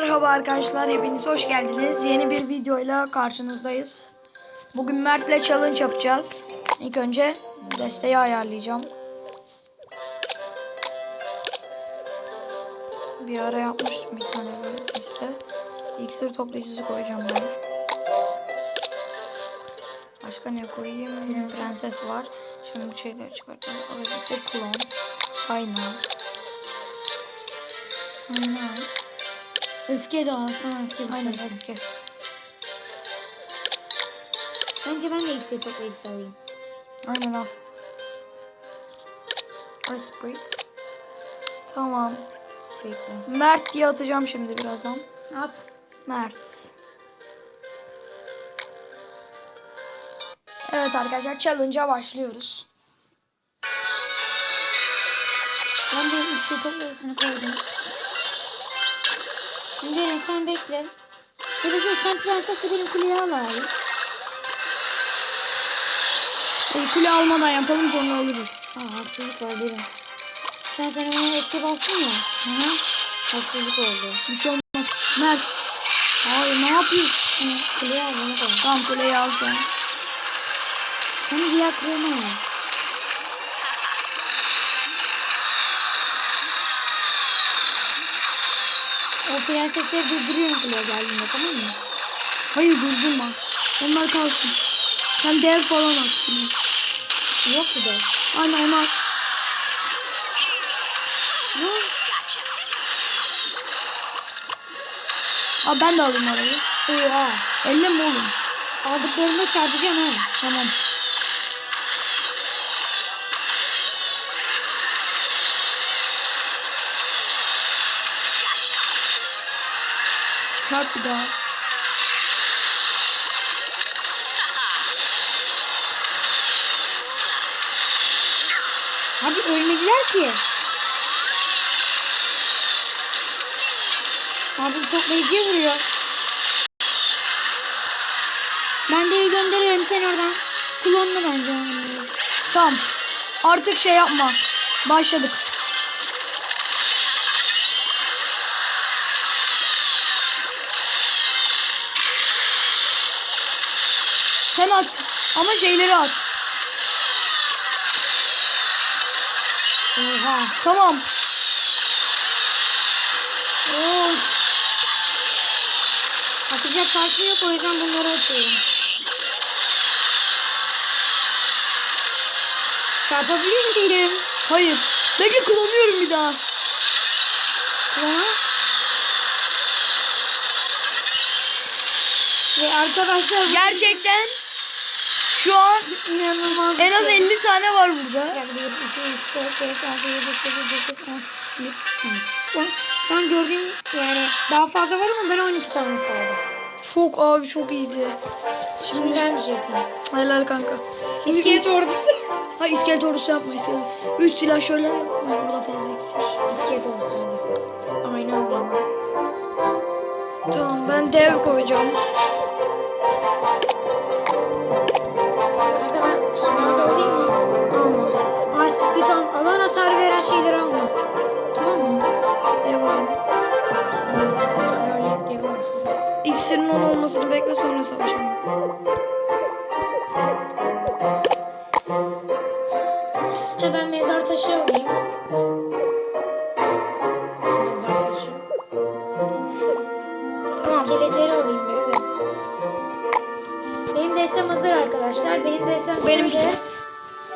Merhaba arkadaşlar, hepiniz hoş geldiniz. Yeni bir videoyla karşınızdayız. Bugün Mert'le challenge yapacağız. İlk önce desteği ayarlayacağım. Bir ara yapmıştım bir tane böyle deste. İksir toplayıcısı koyacağım ben. Başka ne koyayım? Prenses var. Şimdi bu şeyleri çıkartacağım. Evet, iksir klon. Aynen. Aynen. Öfke de alsana öfke de Aynen sarısı. öfke. Bence ben de iksir toplayıcısı alayım. Aynen al. Resprit. Tamam. Bekle. Mert diye atacağım şimdi birazdan. At. Mert. Evet arkadaşlar challenge'a başlıyoruz. Ben de iksir toplayıcısını koydum. Şimdi sen bekle. Şey sen prensesle benim kuleyi al abi. E, kule almadan yapalım sonra alırız. Ha haksızlık var derim. An sen bana etki bastın ya. Hı hı. Haksızlık oldu. Bir şey olmaz. Mert. Hayır ne yapıyorsun? Kuleyi al bana koy. Tamam kuleyi al sen. Sen diğer kulemi al. O prensesleri durduruyorum kuleye geldiğinde tamam mı? Hayır durdurma. Onlar kalsın. Sen dev falan at. Yok bir de. Aynen onu at. Ne? Aa, ben de alayım orayı. Oha. Elle mi oğlum? Aldıklarımı çarpacağım ha. Tamam. Çarp bir daha. Abi ölmediler ki. Abi toplayıcıya vuruyor. Ben de gönderiyorum sen oradan. Klonla bence. Tamam. Artık şey yapma. Başladık. Sen at. Ama şeyleri at. Oha. Tamam. Oo. Atacak kartım yok o yüzden bunları atıyorum. Çarpabilir miyim? Hayır. Bekle kullanıyorum bir daha. Klona. Ve arkadaşlar Gerçekten şu an inanılmaz. en az bir şey. 50 tane var burada. Şu an gördüğüm yani daha fazla var ama ben 12 tane saydım. Çok abi çok iyiydi. Şimdi bir şey yapayım. Helal kanka. Şimdi İskelet ordusu. Ha iskelet ordusu yapma iskelet. 3 silah şöyle yapma. Burada fazla eksik. İskelet ordusu hadi. Aynen alayım. Tamam ben dev koyacağım. Sonra savaşalım. Ha ben mezar taşı alayım. Mezar taşı. Tamam. İskeletleri alayım bir de. Benim destem hazır arkadaşlar. Benim destem şöyle. de.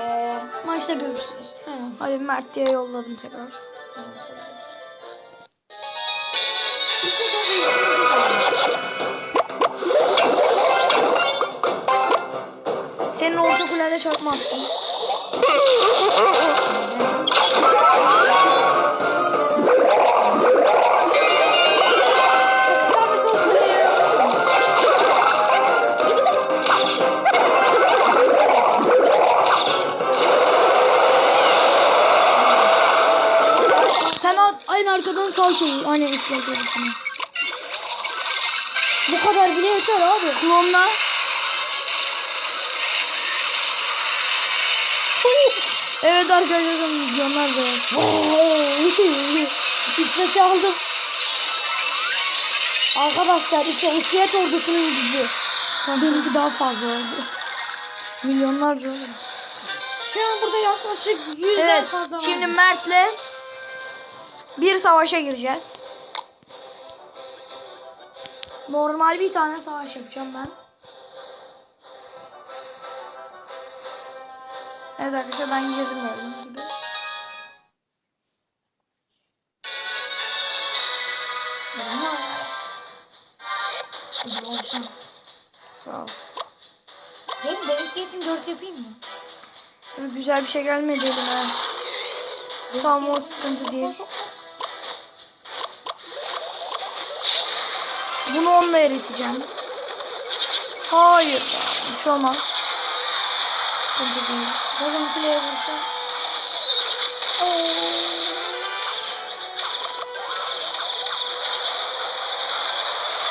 Ee, Maçta görüşürüz. ha. Hadi Mert diye yolladım tekrar. kulede çarpma attım. Sen aynı arkadan sal şeyi. Aynen iskelet. Bu kadar bile yeter abi. Klonla. Evet arkadaşlar milyonlar da. Üç taşı aldım. Arkadaşlar işte iskelet ordusunun gücü. Benimki daha fazla oldu. Milyonlarca olur. Şu an burada yaklaşık 100'den Evet. fazla var. Şimdi Mert'le bir savaşa gireceğiz. Normal bir tane savaş yapacağım ben. Evet arkadaşlar ben girdim gördüğünüz gibi. Ama- Hadi bol şans. Sağ ol. Benim de iskeletim 4 yapayım mı? Böyle Güzel bir şey gelmedi elime. Tamam o sıkıntı değil. Bunu onunla eriteceğim. Hayır. Bir şey olmaz. Sıkıntı değil. Babam kuleye vursa.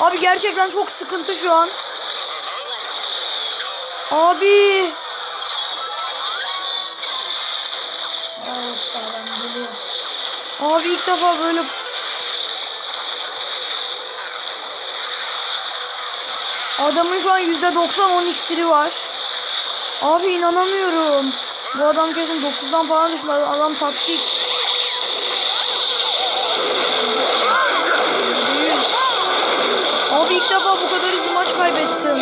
Abi gerçekten çok sıkıntı şu an. Abi. Abi ilk defa böyle Adamın şu an %90 10 iksiri var. Abi inanamıyorum. Bu adam kesin 9'dan falan düşmedi. Adam taktik. Abi ilk defa bu kadar hızlı maç kaybettim.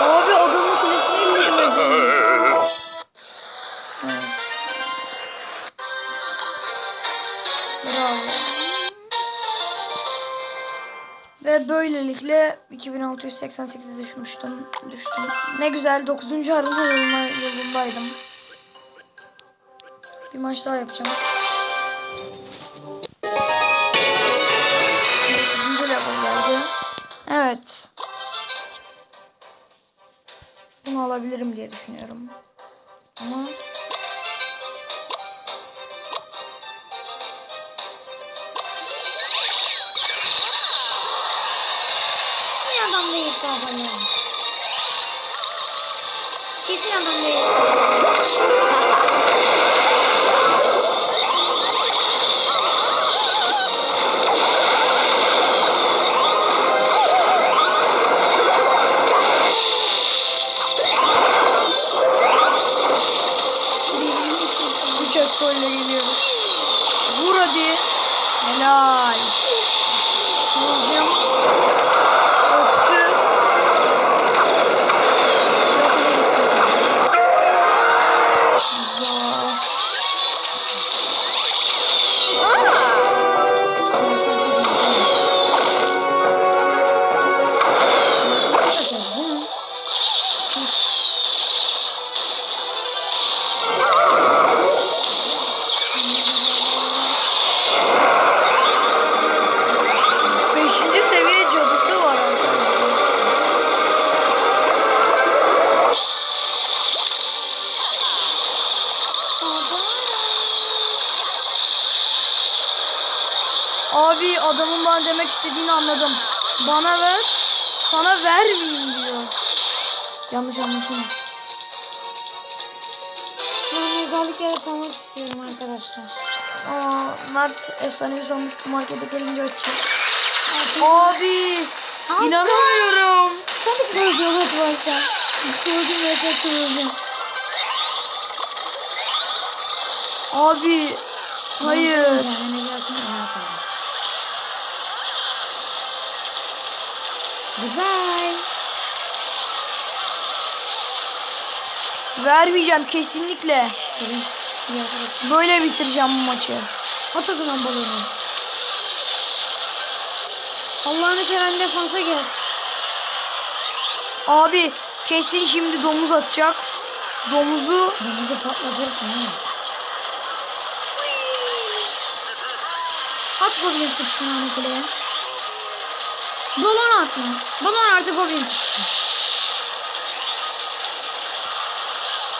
Abi adamın kulesine indirmedim. Evet. Bravo. Ve böylelikle 2688'e düşmüştüm. Düştüm. Ne güzel 9. arama yoluna, yolundaydım. Bir maç daha yapacağım. 9. level geldi. Evet. Bunu alabilirim diye düşünüyorum. Ama değil baba ya. Kesin adam değil. Üç ile geliyoruz. Vur hadi. Helal. Kıvılcım. Anladım. Bana ver, sana vermeyeyim diyor. Yanlış anlaşılma. Ben mezarlık yaratmak istiyorum arkadaşlar. Aa, Mert efsanevi sandık markete gelince açacak. Abi Abi. inanamıyorum. Sen de kıvılcım evet başta. Kıvılcım ve tek kıvılcım. Abi hayır. Yani atalım. Goodbye. Vermeyeceğim kesinlikle. Böyle bitireceğim bu maçı. At o zaman balonu. Allah'ını seven defansa gel. Abi kesin şimdi domuz atacak. Domuzu de patlatırsın ha. At sıksın ana kuleye. Balon atma. Balon artı Goblin sıksın.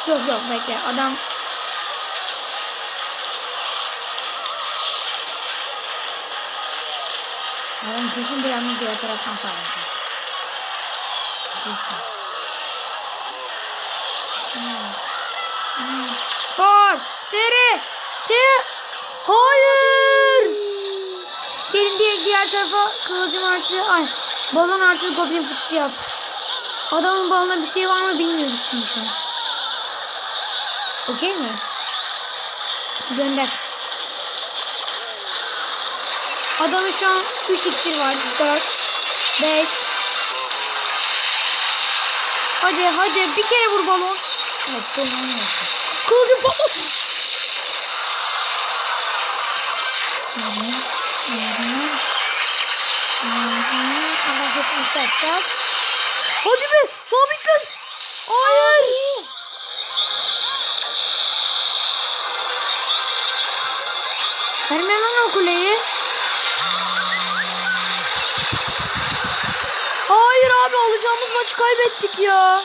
Yok yok bekle adam Adam kesin bir anda diğer taraftan saldıracak. Kesin. Hmm. Hmm. Three, two, Hayır. Gelin diğer, diğer tarafa kılıcım artı, ay balon artı goblin fıçısı yap. Adamın balonunda bir şey var mı bilmiyoruz çünkü. Okey mi? Gönder. Adamın şu an 3 iksir var. 4, 5. Hadi hadi bir kere vur balon. Evet. Kılıcım patlat. Allah hepsini satacağız. Hadi be sabitlen. Hayır. Verme lan o kuleyi. Hayır abi alacağımız maçı kaybettik ya.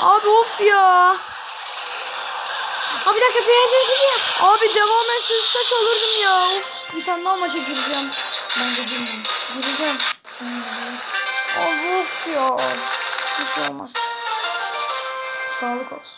Abi of ya. Aa bir dakika prenses gidiyor. Abi devam etse saç alırdım ya. Of bir tane daha maça gireceğim. Ben de bilmiyorum. Gireceğim. Of ya. Hiç olmaz. Sağlık olsun.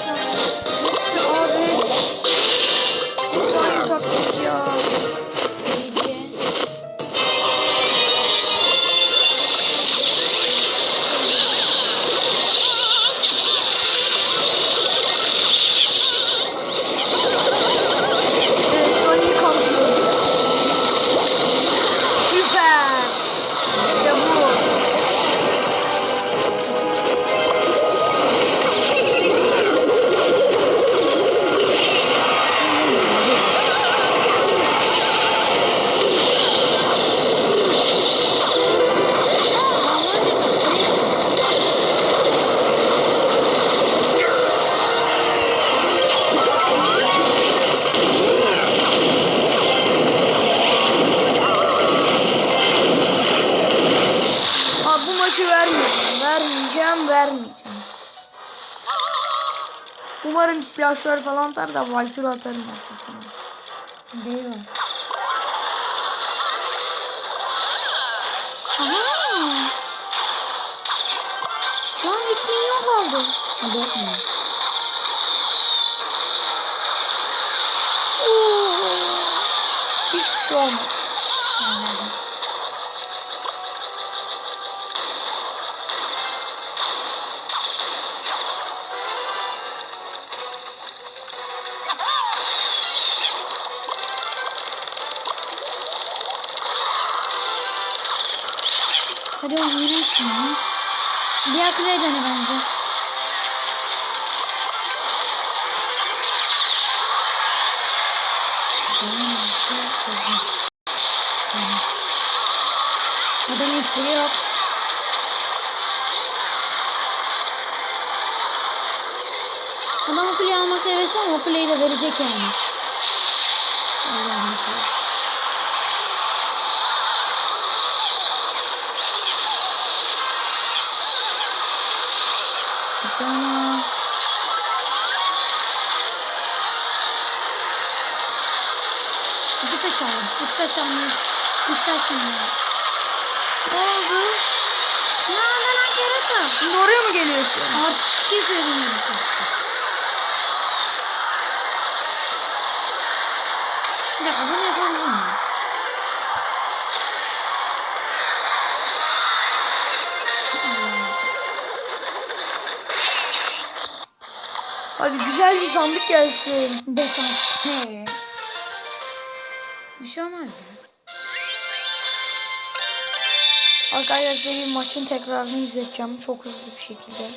Umarım silahlar falan atar da Valkyrie atarım arkasına. Değil mi? Lan 3 milyon kaldı. 4 milyon. Hiçbir şey olmaz. Anladım. Diğer kuleye dene bence. Adam iksiri yok. Adam o kuleyi almakta hevesli ama o kuleyi de verecek yani. Allah'ım korusun. Bir şey olmaz. İki taş aldım. Üç taş almayız. Üç taş almayız. Ne oldu? Ya ben yok. Şimdi oraya mı geliyorsun? Artık yapıyorum. Bir dakika bunu yapabilir miyim? Hadi güzel bir sandık gelsin. Desans. Bir şey olmaz ya. Arkadaşlar bir maçın tekrarını izleteceğim. Çok hızlı bir şekilde.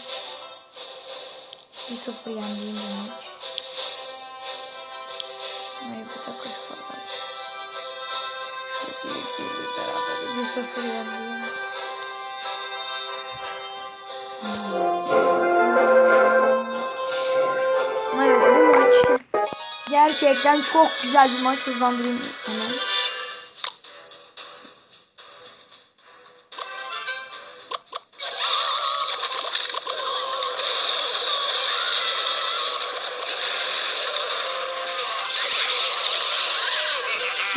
1-0 yendiğim bir maç. Hayır bir dakika şu kadar. Bir, bir beraber 1-0 yendiğim. Gerçekten çok güzel bir maç hızlandırayım hemen.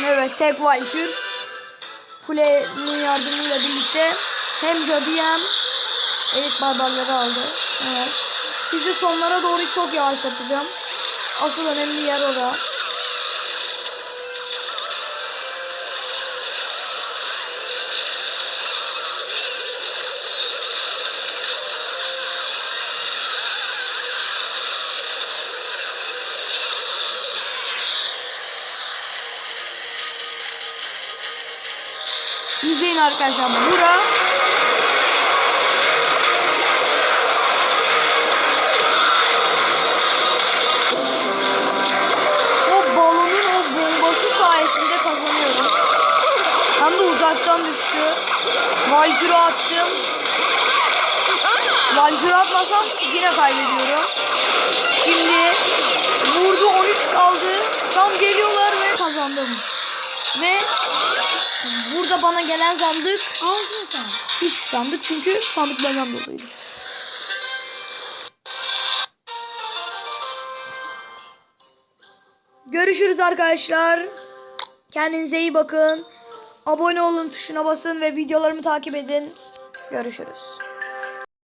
Evet tek Valkür kulenin yardımıyla birlikte hem cadı hem elit barbarları aldı. Evet. Sizi sonlara doğru çok yavaşlatacağım. Asıl önemli yer orada. İzleyin arkadaşlar. Bura De uzaktan düştü. Valkür'ü attım. Valkür'ü atmasam yine kaybediyorum. Şimdi vurdu 13 kaldı. Tam geliyorlar ve kazandım. Ve burada bana gelen sandık Aldın sen. hiçbir sandık çünkü sandıklardan doluydu. Görüşürüz arkadaşlar. Kendinize iyi bakın. Abone olun tuşuna basın ve videolarımı takip edin. Görüşürüz.